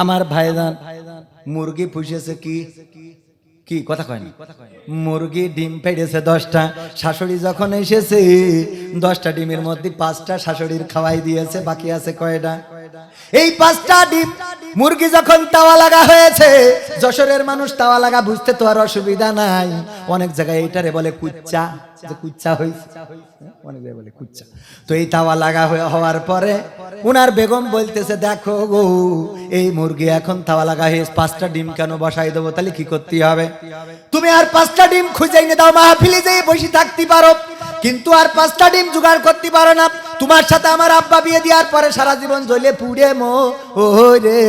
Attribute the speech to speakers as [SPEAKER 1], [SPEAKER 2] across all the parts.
[SPEAKER 1] আমার ভাইজান, মুরগি পুষেছে কি? কি, কথা কয়নি মুরগি ডিম পেড়েছে দশটা, শাশুড়ি যখন এসেছে, দশটা ডিমের মধ্যে পাঁচটা শাশুড়ির খাওয়াই দিয়েছে, বাকি আছে কয়টা? এই পাঁচটা ডিম, মুরগি যখন তাওয়া লাগা হয়েছে, যশোরের মানুষ তাওয়া লাগা বুঝতে তো আর অসুবিধা নাই। অনেক জায়গায় এইটারে বলে কুচ্চা, যে কুচ্চা হয়েছে অনেক জায়গায় বলে কুচ্চা। তো এই তাওয়া লাগা হয়ে হওয়ার পরে উনার বেগম বলতেছে, দেখো গো, এই মুরগি এখন তাওয়া লাগা হয়ে পাঁচটা ডিম কেন বসাই দেবো? তাহলে কি করতে হবে? তুমি আর পাঁচটা ডিম খুঁজে এনে দাও, মাহফিলে যেয়ে বসে থাকতে পারো। কিন্তু আর পাঁচটা ডিম জোগাড় করতে পারো না। তোমার সাথে আমার আব্বা বিয়ে দেওয়ার পরে সারা জীবন জ্বলে পুড়ে মো ও রে।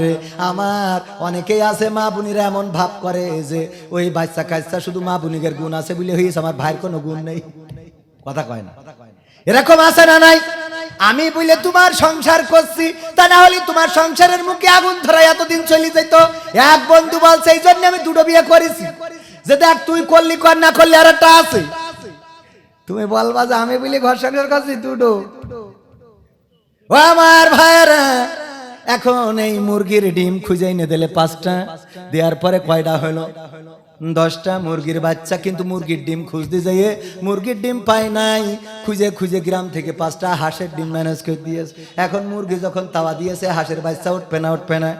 [SPEAKER 1] রে আমার অনেকেই আছে, মা বুনিরা এমন ভাব করে যে, ওই বাচ্চা কাচ্চা শুধু মা বুনিকের গুণ আছে বলে হয়েছে, আমার ভাইয়ের কোনো গুণ নেই। কথা কয় না। এরকম আছে না নাই? আমি বলে তোমার সংসার করছি, তা না হলে তোমার সংসারের মুখে আগুন ধরা এতদিন চলে যেত। এক বন্ধু বলছে, এই জন্য আমি দুটো বিয়ে করেছি। যে দেখ, তুই করলি কর, না করলি আর একটা আছে। তুমি বলবা যে আমি বলি ঘর সংসার করছি দুটো। ও আমার ভাইয়েরা, এখন এই মুরগির ডিম খুঁজে এনে দিলে পাঁচটা, দেওয়ার পরে কয়টা হলো? দশটা মুরগির বাচ্চা কিন্তু মুরগির ডিম খুঁজতে যাইয়ে মুরগির ডিম পায় নাই। খুঁজে খুঁজে গ্রাম থেকে পাঁচটা হাঁসের ডিম ম্যানেজ করে দিয়েছে। এখন মুরগি যখন তাওয়া দিয়েছে, হাঁসের বাচ্চা উঠবে না উঠবে না।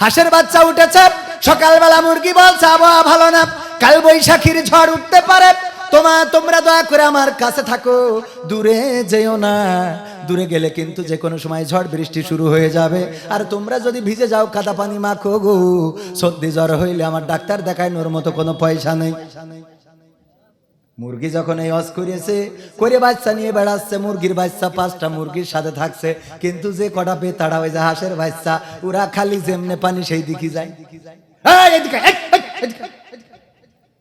[SPEAKER 1] হাঁসের বাচ্চা উঠেছে, সকালবেলা মুরগি বলছে, আবহাওয়া ভালো না। কাল বৈশাখীর ঝড় উঠতে পারে। তোমা তোমরা দয়া করে আমার কাছে থাকো। দূরে যেও না। দূরে গেলে কিন্তু যে কোনো সময় ঝড় বৃষ্টি শুরু হয়ে যাবে। আর তোমরা যদি ভিজে যাও কাদা পানি মাখো গো। সর্দি জ্বর হইলে আমার ডাক্তার দেখায় নোর মতো কোনো পয়সা নেই। মুরগি যখন এই অস করেছে করে বাচ্চা নিয়ে বেড়াচ্ছে মুরগির বাচ্চা পাঁচটা মুরগির সাথে থাকছে। কিন্তু যে কটা বেতাড়া ওই যে হাঁসের বাচ্চা ওরা খালি যেমনে পানি সেই দিকে যায়। এদিকে,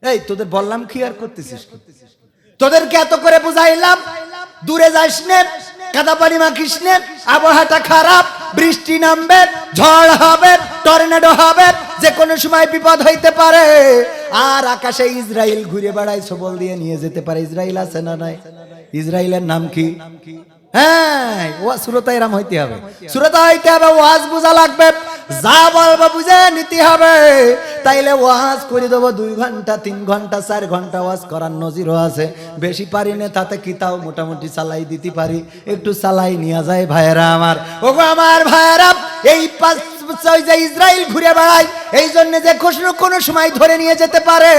[SPEAKER 1] এই, তোদের বললাম কি আর করতেছিস তোদেরকে এত করে বুঝাইলাম দূরে যাস কাদা পানি মাখিস আবহাওয়াটা খারাপ বৃষ্টি নামবে ঝড় হবে টর্নেডো হবে যে কোনো সময় বিপদ হইতে পারে। আর আকাশে ইসরায়েল ঘুরে বেড়ায় সবল দিয়ে নিয়ে যেতে পারে। ইসরায়েল আছে না নাই? ইসরায়েলের নাম কি? হ্যাঁ ও সুরতা এরাম হইতে হবে। সুরতা হইতে হবে, ওয়াজ বোঝা লাগবে। যা বলব বুঝে নিতে হবে। তাইলে ওয়াজ করে দেবো দুই ঘণ্টা, তিন ঘণ্টা, চার ঘণ্টা ওয়াজ করার নজিরও আছে। বেশি পারি না, তাতে কি তাও মোটামুটি চালাই দিতে পারি। একটু চালাই নিয়ে যায় ভাইয়েরা আমার। ওগো আমার ভাইয়েরা, এই পাঁচ যে ইসরায়েল ঘুরে বেড়ায় এই জন্য যে কোনো কোনো সময় ধরে নিয়ে যেতে পারে।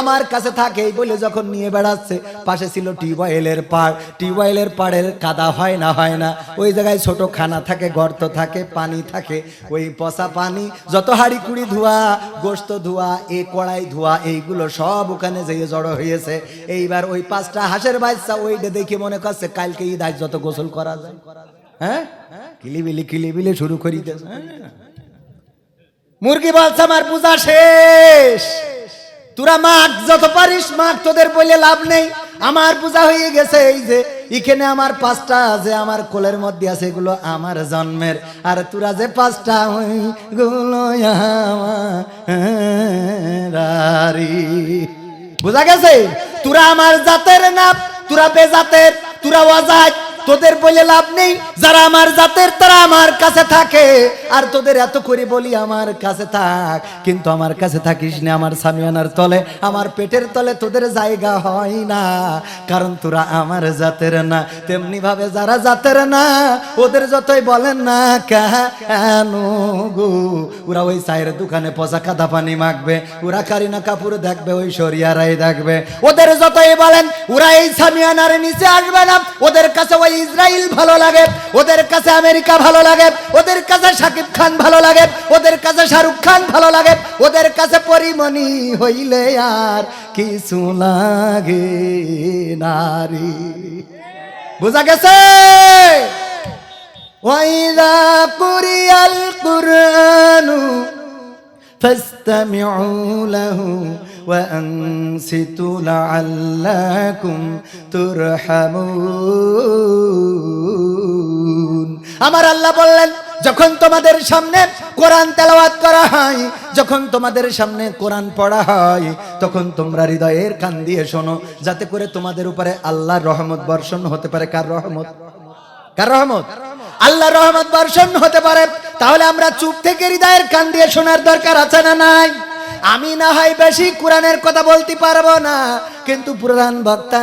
[SPEAKER 1] আমার কাছে থাকে বলে যখন নিয়ে বেড়াচ্ছে, পাশে ছিল টিউবওয়েলের পাড়। টিউবওয়েলের পাড়ের কাদা হয় না হয় না। ওই জায়গায় ছোট খানা থাকে, গর্ত থাকে, পানি থাকে। ওই পচা পানি, যত হাড়ি কুড়ি ধোয়া, গোস্ত ধোয়া, এ কড়াই ধোয়া, এইগুলো সব ওখানে যেয়ে জড়ো হয়েছে। এইবার ওই পাঁচটা হাঁসের বাচ্চা ওইটা দেখে মনে করছে, কালকে ঈদ আজ যত গোসল করা যায়। হ্যাঁ? কিলিবিলি কিলিবিলি শুরু করি হ্যাঁ। মুরগি বলছে আমার পূজা শেষ। তোরা মাখ যত পারিস মাখ তোদের বলে লাভ নেই। আমার পূজা হয়ে গেছে এই যে এখানে আমার পাঁচটা যে আমার কোলের মধ্যে আছে এগুলো আমার জন্মের। আর তোরা যে পাঁচটা ওইগুলো আমারি বোঝা গেছে? তোরা আমার জাতের না তোরা বেজাতের তোরা অজাত। তোদের বলে লাভ নেই, যারা আমার জাতের, তারা আমার কাছে থাকে। আর তোদের এত করে বলি, আমার কাছে থাক। কিন্তু আমার কাছে থাকিস না, আমার সামিয়ানার তলে, আমার পেটের তলে তোদের জায়গা হয় না। কারণ তোরা আমার জাতের না, তেমনি ভাবে যারা জাতের না, ওদের যতই বলেন না কেন গো? ওরা ওই চায়ের দোকানে পচা কাদা পানি মাখবে, ওরা কারিনা কাপুর দেখবে, ওই সরিয়ারাই দেখবে। ওদের যতই বলেন, ওরা এই সামিয়ানার নিচে আসবে না, ওদের কাছে ওই ইসরায়েল ভালো লাগে, ওদের কাছে আমেরিকা ভালো লাগে, ওদের কাছে সাকিব খান ভালো লাগে, ওদের কাছে শাহরুখ খান ভালো লাগে, ওদের কাছে পরিমণি হইলে আর কিছু লাগে নারী। বোঝা গেছে? ওয়াইদা কুরিয়াল কুরআনু فاستمعوا له وأنصتوا لعلكم ترحمون আমার আল্লাহ বললেন যখন তোমাদের সামনে কোরআন তেলাওয়াত করা হয় যখন তোমাদের সামনে কোরআন পড়া হয় তখন তোমরা হৃদয়ের কান দিয়ে শোনো যাতে করে তোমাদের উপরে আল্লাহর রহমত বর্ষণ হতে পারে কার রহমত কার রহমত আল্লাহ রহমত বর্ষণ হতে পারে। তাহলে আমরা চুপ থেকে হৃদয়ের কান দিয়ে শোনার দরকার আছে না নাই? আমি না হয় বেশি কোরআনের কথা বলতে পারব না, কিন্তু প্রধান বক্তা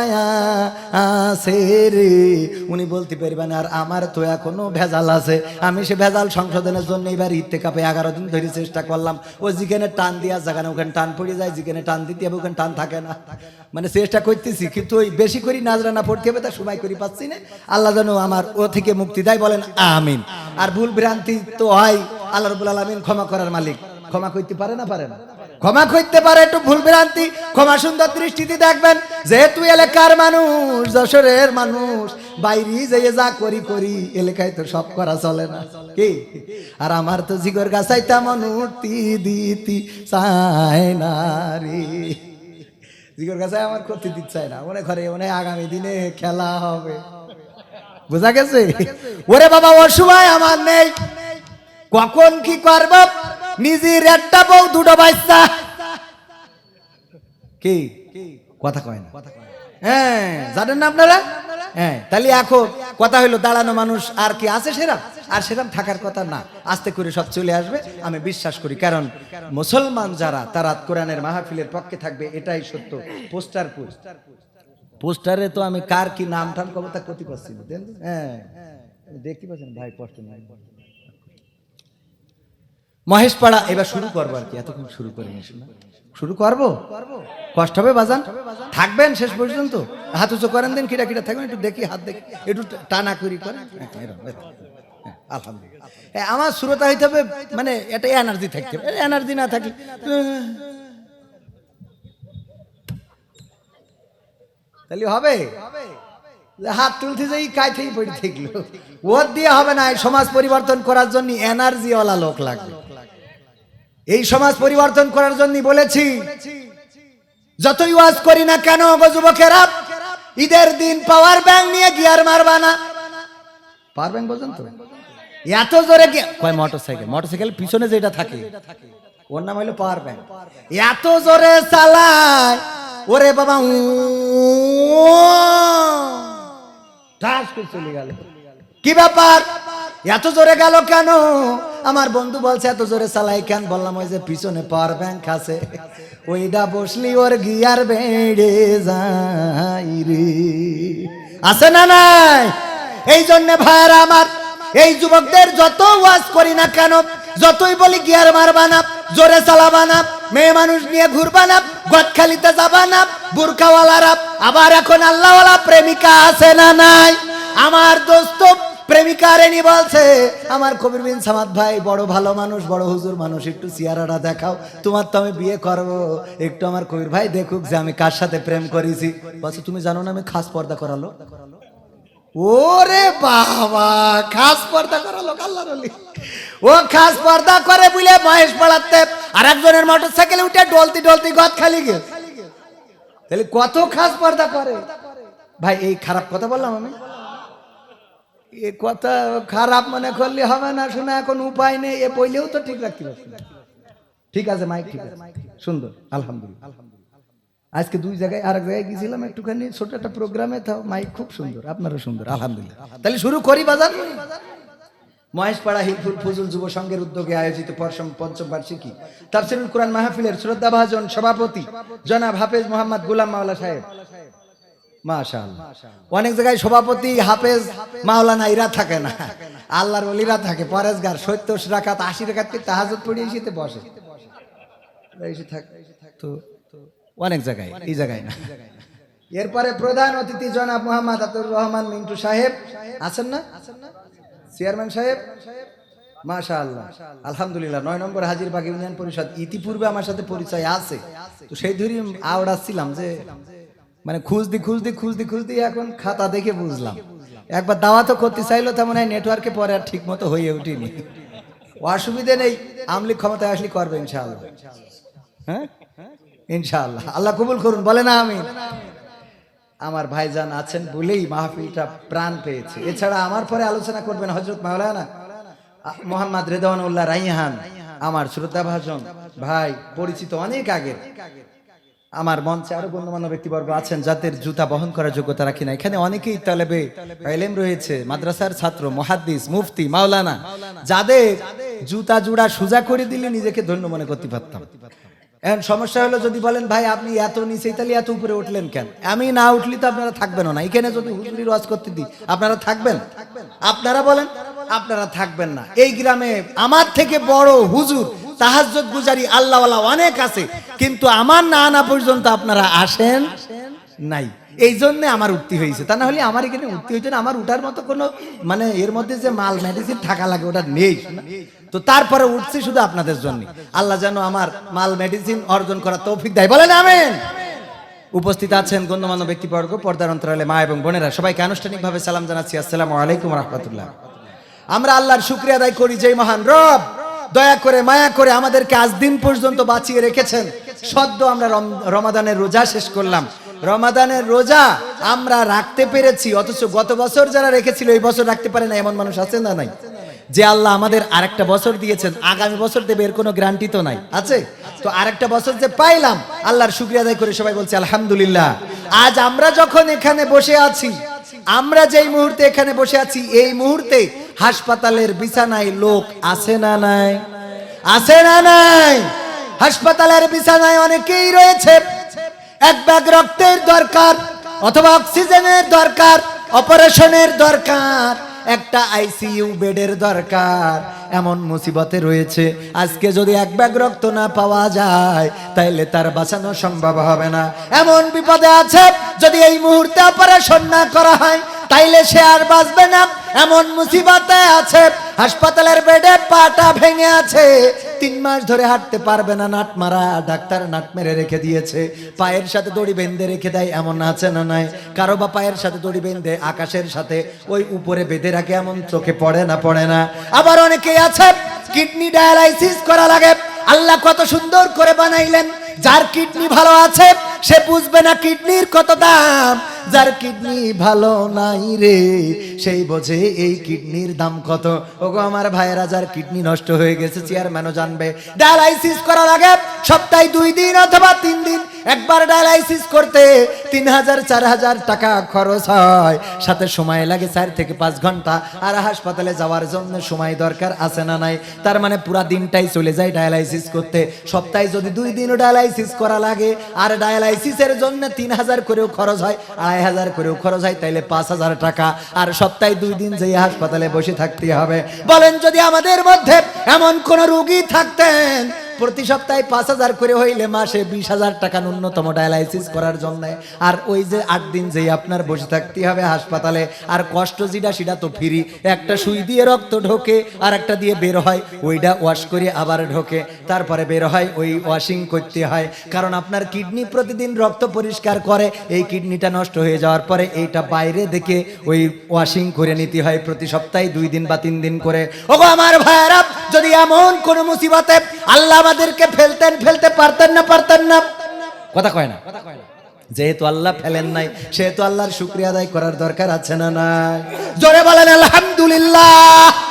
[SPEAKER 1] আছে উনি বলতে পারবেন, আর আমার তো এখনও ভেজাল আছে। আমি সে ভেজাল সংশোধনের জন্য এবার ঈদ থেকে এগারো দিন ধরে চেষ্টা করলাম। ও যেখানে টান দিয়া যেখানে ওখানে টান পড়ে যায়, যেখানে টান দিতে হবে, ওখানে টান থাকে না। মানে চেষ্টা করতেছি, কিন্তু ওই বেশি করি নাজরা না পড়তে হবে তা সময় করি পাচ্ছি না। আল্লাহ যেন আমার ও থেকে মুক্তি দেয়, বলেন, আমিন। আর ভুল ভ্রান্তি তো হয়, আল্লাহ রবুল আলমিন ক্ষমা করার মালিক। ক্ষমা করতে পারে না পারে না। ক্ষমা করতে পারে একটু ভুল ভ্রান্তি ক্ষমা সুন্দর দৃষ্টিতে দেখবেন, যেহেতু এলাকার মানুষ, যশোরের মানুষ, বাইরে যেয়ে যা করি করি, এলাকায় তো সব করা চলে না। কি? আর আমার তো জিগর গাছাই তেমন উঠতি দিতি চায় না রে। জিগর গাছাই আমার করতে দিতে চায় না। মনে করে, মনে আগামী দিনে খেলা হবে। বোঝা গেছে? ওরে বাবা অসময় আমার নেই। কখন কি করব? নিজের একটা বউ, দুটো বাচ্চা। কি? কথা কয় না। হ্যাঁ জানেন না আপনারা? হ্যাঁ তাহলে এখন কথা হইল, দাঁড়ানো মানুষ আর কি আছে সেরাম? আর সেরাম থাকার কথা না। আস্তে করে সব চলে আসবে, আমি বিশ্বাস করি। কারণ মুসলমান যারা, তারা কোরআনের মাহফিলের পক্ষে থাকবে, এটাই সত্য। পোস্টার পোস্টার পোস্টারে তো আমি কার কি নাম টাম কবে তা ক্ষতি দেখেন? হ্যাঁ। দেখতে পাচ্ছেন, ভাই কষ্ট নাই। মহেশপাড়া এবার শুরু করব আর কি এতক্ষণ শুরু করে শুরু করব? কষ্ট হবে বাজান? থাকবেন শেষ পর্যন্ত? হাত উঁচু করেন দিন কিরা কিরা থাকবেন একটু দেখি হাত দেখি। একটু টানা করি করেন। হ্যাঁ। হ্যাঁ, আলহামদুলিল্লাহ। হ্যাঁ, আমার শ্রোতা হইতে হবে মানে এটা এনার্জি থাকতে হবে। এনার্জি না থাকলে তাহলে হবে? হাত তুলতে যাই কাইতেই পড়ে থাকল। ওর দিয়ে হবে না সমাজ পরিবর্তন করার জন্য এনার্জিওয়ালা লোক লাগবে। এই সমাজ পরিবর্তন করার জন্য বলেছি, যতই ওয়াজ করি না কেন যুবকেরা, ঈদের দিন পাওয়ার ব্যাংক নিয়ে গিয়ার মারবা না। পাওয়ার ব্যাংক বোঝেন তো? এত জোরে কয় মোটরসাইকেল মোটরসাইকেল পিছনে যেটা থাকে, ওর নাম হলো পাওয়ার ব্যাংক এত জোরে চালায়, ওরে বাবা ঠাস চলে গেল। কি ব্যাপার? এত জোরে গেল কেন? আমার বন্ধু বলছে, এত জোরে চালাই কেন? বললাম, ওই যে পিছনে পাওয়ার ব্যাংক আছে। ওইটা বসলি ওর গিয়ার বেড়ে যাই রে। আছে না নাই? এই জন্য ভাইয়ারা আমার, এই যুবকদের যত ওয়াজ করি না কেন, যতই বলি গিয়ার মারবা না, জোরে চালাবা না, মেয়ে মানুষ নিয়ে ঘুরবা না, গদখালিতে যাবা না, বুরখাওয়ালারা, আবার এখন আল্লাহওয়ালা প্রেমিকা আছে না নাই? আমার দোস্ত প্রেমিকা বলছে, আমার কবির বিন সামাদ ভাই, বড় ভালো মানুষ, বড় হুজুর মানুষ, একটু চেহারাটা দেখাও। তোমার তো আমি বিয়ে করব। একটু আমার কবির ভাই দেখুক যে আমি কার সাথে প্রেম করেছি। বলছে, তুমি জানো না আমি খাস পর্দা করালো? ওরে বাবা, খাস পর্দা করালো আল্লাহ ও খাস পর্দা করে বুঝলে মহেশ আর একজনের মোটর সাইকেলে উঠে ডলতি ডলতি গদ খালি তাহলে কত খাস পর্দা করে? ভাই, এই খারাপ কথা বললাম আমি। এ কথা খারাপ মনে করলে হবে না, শোনা, এখন উপায় নেই, এ বইলেও তো ঠিক রাখতে পারছি। ঠিক আছে, মাইক ঠিক আছে। সুন্দর, আলহামদুলিল্লাহ। আজকে দুই জায়গায় আর এক জায়গায় গেছিলাম একটুখানি, ছোট একটা প্রোগ্রামে তাও মাইক খুব সুন্দর, আপনারও সুন্দর, আলহামদুলিল্লাহ। তাহলে শুরু করি বাজার? মহেশপাড়া হিলফুল ফজুল যুব সংঘের উদ্যোগে আয়োজিত পরশম পঞ্চম বার্ষিকী। তাফসিরুল কোরআন মাহফিলের শ্রদ্ধাভাজন সভাপতি জনাব হাফেজ মোহাম্মদ গুলাম মাওলা সাহেব। মাশাআল্লাহ। অনেক জায়গায় সভাপতি হাফেজ মাওলানা ইরা থাকে না। আল্লাহর ওলিরা থাকে পরেশগার সত্তর রাখাত আশি রাখাত তাহাজুদ পড়ে এসেতে বসে। তো অনেক জায়গায় এই জায়গায় না। এরপরে প্রধান অতিথি জনাব মোহাম্মদ আতুর রহমান মিন্টু সাহেব। আছেন না? চেয়ারম্যান সাহেব? মাশা আল্লাহ আলহামদুলিল্লাহ নয় নম্বর হাজিরবাগ ইউনিয়ন পরিষদ। ইতিপূর্বে আমার সাথে পরিচয় আছে। তো সেই ধরি আওড়াচ্ছিলাম যে মানে খুঁজদি খুঁজদি খুঁজদি খুঁজদি এখন খাতা দেখে বুঝলাম। একবার দাওয়া তো করতে চাইলো তেমন হয় নেটওয়ার্কে পরে আর ঠিক মতো হয়ে উঠিনি অসুবিধে নেই, আমলি ক্ষমতায় আসলে করবে ইনশাআল্লাহ। হ্যাঁ? ইনশাআল্লাহ। আল্লাহ কবুল করুন বলে না আমি আমার ভাইজান আছেন বলেই মাহফিলটা প্রাণ পেয়েছে। এছাড়া আমার পরে আলোচনা করবেন হজরত মাওলানা মোহাম্মদ রেদওয়ানুল্লাহ রাইহান, আমার শ্রদ্ধা ভাজন ভাই, পরিচিত অনেক আগের। আমার মঞ্চে আরও গণ্যমান্য ব্যক্তিবর্গ আছেন যাদের জুতা বহন করার যোগ্যতা রাখি না এখানে অনেকেই তালেবে এলেম রয়েছে, মাদ্রাসার ছাত্র, মহাদ্দিস, মুফতি, মাওলানা, যাদের জুতা জুড়া সোজা করে দিলে নিজেকে ধন্য মনে করতে পারতাম। এখন সমস্যা হলো যদি বলেন, ভাই, আপনি এত নিচে তাহলে এত উপরে উঠলেন কেন? আমি না উঠলি তো আপনারা থাকবেন না। এখানে যদি হুজুরির ওয়াজ করতে দিই, আপনারা থাকবেন? আপনারা বলেন, আপনারা থাকবেন না। এই গ্রামে আমার থেকে বড় হুজুর তাহাজ্জুদ গুজারি আল্লাহওয়ালা অনেক আছে, কিন্তু আমার না আনা পর্যন্ত আপনারা আসেন নাই। এই জন্য আমার উঠতি হয়েছে। তা না হলে আমার এখানে উঠতি হয়েছে আমার উঠার মতো কোনো মানে এর মধ্যে যে মাল মেডিসিন থাকা লাগে, ওটা নেই। তো তারপরে উঠছি শুধু আপনাদের জন্য। আল্লাহ যেন আমার মাল মেডিসিন অর্জন করার তৌফিক দেয়। বলেন আমেন। উপস্থিত আছেন গণ্যমান্য ব্যক্তিবর্গ, পর্দার অন্তরালে মা এবং বোনেরা। সবাইকে আনুষ্ঠানিকভাবে সালাম জানাচ্ছি। আসসালামু আলাইকুম রহমতুল্লাহ। আমরা আল্লাহর শুক্রিয়া আদায় করি যে মহান রব। দয়া করে মায়া করে আমাদেরকে আজ দিন পর্যন্ত বাঁচিয়ে রেখেছেন। সদ্য আমরা রমাদানের রোজা শেষ করলাম। রমাদানের রোজা আমরা রাখতে পেরেছি, অথচ গত বছর যারা রেখেছিল, এই বছর রাখতে পারে না, এমন মানুষ আছে না নাই? যে আল্লাহ আমাদের আরেকটা বছর দিয়েছেন, আগামী বছর দেবে এর কোনো গ্যারান্টি তো নাই। আছে? তো আরেকটা বছর যে পাইলাম, আল্লাহর শুক্রিয়া আদায় করে সবাই বলছে, আলহামদুলিল্লাহ। আজ আমরা যখন এখানে বসে আছি, আমরা যেই মুহূর্তে এখানে বসে আছি, এই মুহূর্তে হাসপাতালের বিছানায় লোক আছে না নাই? আছে না নাই? হাসপাতালের বিছানায় অনেকেই রয়েছে। এক ব্যাগ রক্তের দরকার অথবা অক্সিজেনের দরকার, অপারেশনের দরকার, একটা আইসিইউ বেডের দরকার। এমন মুসিবতে রয়েছে। আজকে যদি এক ব্যাগ রক্ত না পাওয়া যায়, তাইলে তার বাঁচানো সম্ভব হবে না। এমন বিপদে আছে যদি এই মুহূর্তে অপারেশন না করা হয়, তাইলে সে আর বাঁচবে না। এমন মুসিবতে আছে, হাসপাতালের বেডে পাটা ভেঙে আছে। তিন মাস ধরে হাঁটতে পারবে না, নাট মারা, ডাক্তার নাট মেরে রেখে দিয়েছে। পায়ের সাথে দড়ি বেঁধে রেখে দেয়, এমন আছে না নাই? কারও বা পায়ের সাথে দড়ি বেঁধে, আকাশের সাথে, ওই উপরে বেঁধে রাখে, এমন চোখে পড়ে না পড়ে না। আবার অনেকেই আছে, কিডনি ডায়ালাইসিস করা লাগে। আল্লাহ কত সুন্দর করে বানাইলেন, যার কিডনি ভালো আছে সে বুঝবে না কিডনির কত দাম। যার কিডনি ভালো নাই রে, সেই বোঝে এই কিডনির দাম কত। ওগো আমার ভাইয়েরা, যার কিডনি নষ্ট হয়ে গেছে চেয়ারম্যানও জানবে। ডায়ালাইসিস করার আগে সপ্তাহে দুই দিন অথবা তিন দিন একবার ডায়ালাইসিস করতে তিন হাজার চার হাজার টাকা খরচ হয়। সাথে সময় লাগে চার থেকে পাঁচ ঘণ্টা। আর হাসপাতালে যাওয়ার জন্য সময় দরকার আছে না নাই? তার মানে পুরা দিনটাই চলে যায় ডায়ালাইসিস করতে। সপ্তাহে যদি দুই দিনও ডায়ালাইসিস করা লাগে, আর ডায়ালাইসিসের জন্য তিন হাজার করেও খরচ হয়, আড়াই হাজার করেও খরচ হয়, তাইলে পাঁচ হাজার টাকা। আর সপ্তাহে দুই দিন যেই হাসপাতালে বসে থাকতে হবে। বলেন যদি আমাদের মধ্যে এমন কোন রুগী থাকতেন প্রতি সপ্তাহে পাঁচ হাজার করে হইলে মাসে বিশ হাজার টাকা ন্যূনতম ডায়ালাইসিস করার জন্য। আর ওই যে আট দিন যেই আপনার বসে থাকতে হবে হাসপাতালে, আর কষ্ট যেটা সেটা তো ফ্রি একটা সুই দিয়ে রক্ত ঢোকে, আর একটা দিয়ে বের হয়, ওইটা ওয়াশ করে আবার ঢোকে। তারপরে বের হয়, ওই ওয়াশিং করতে হয়। কারণ আপনার কিডনি প্রতিদিন রক্ত পরিষ্কার করে, এই কিডনিটা নষ্ট হয়ে যাওয়ার পরে এইটা বাইরে দেখে ওই ওয়াশিং করে নিতে হয় প্রতি সপ্তাহে দুই দিন বা তিন দিন করে। ওগো আমার ভাইয়েরা যদি এমন কোন মুসিবতে আল্লাহ আমাদেরকে ফেলতেন ফেলতে পারতেন না পারতেন না। কথা কয় না। যেহেতু আল্লাহ ফেলেন নাই সেহেতু আল্লাহর শুক্রিয়া আদায় করার দরকার আছে না নাই? জোরে বলেন আলহামদুলিল্লাহ।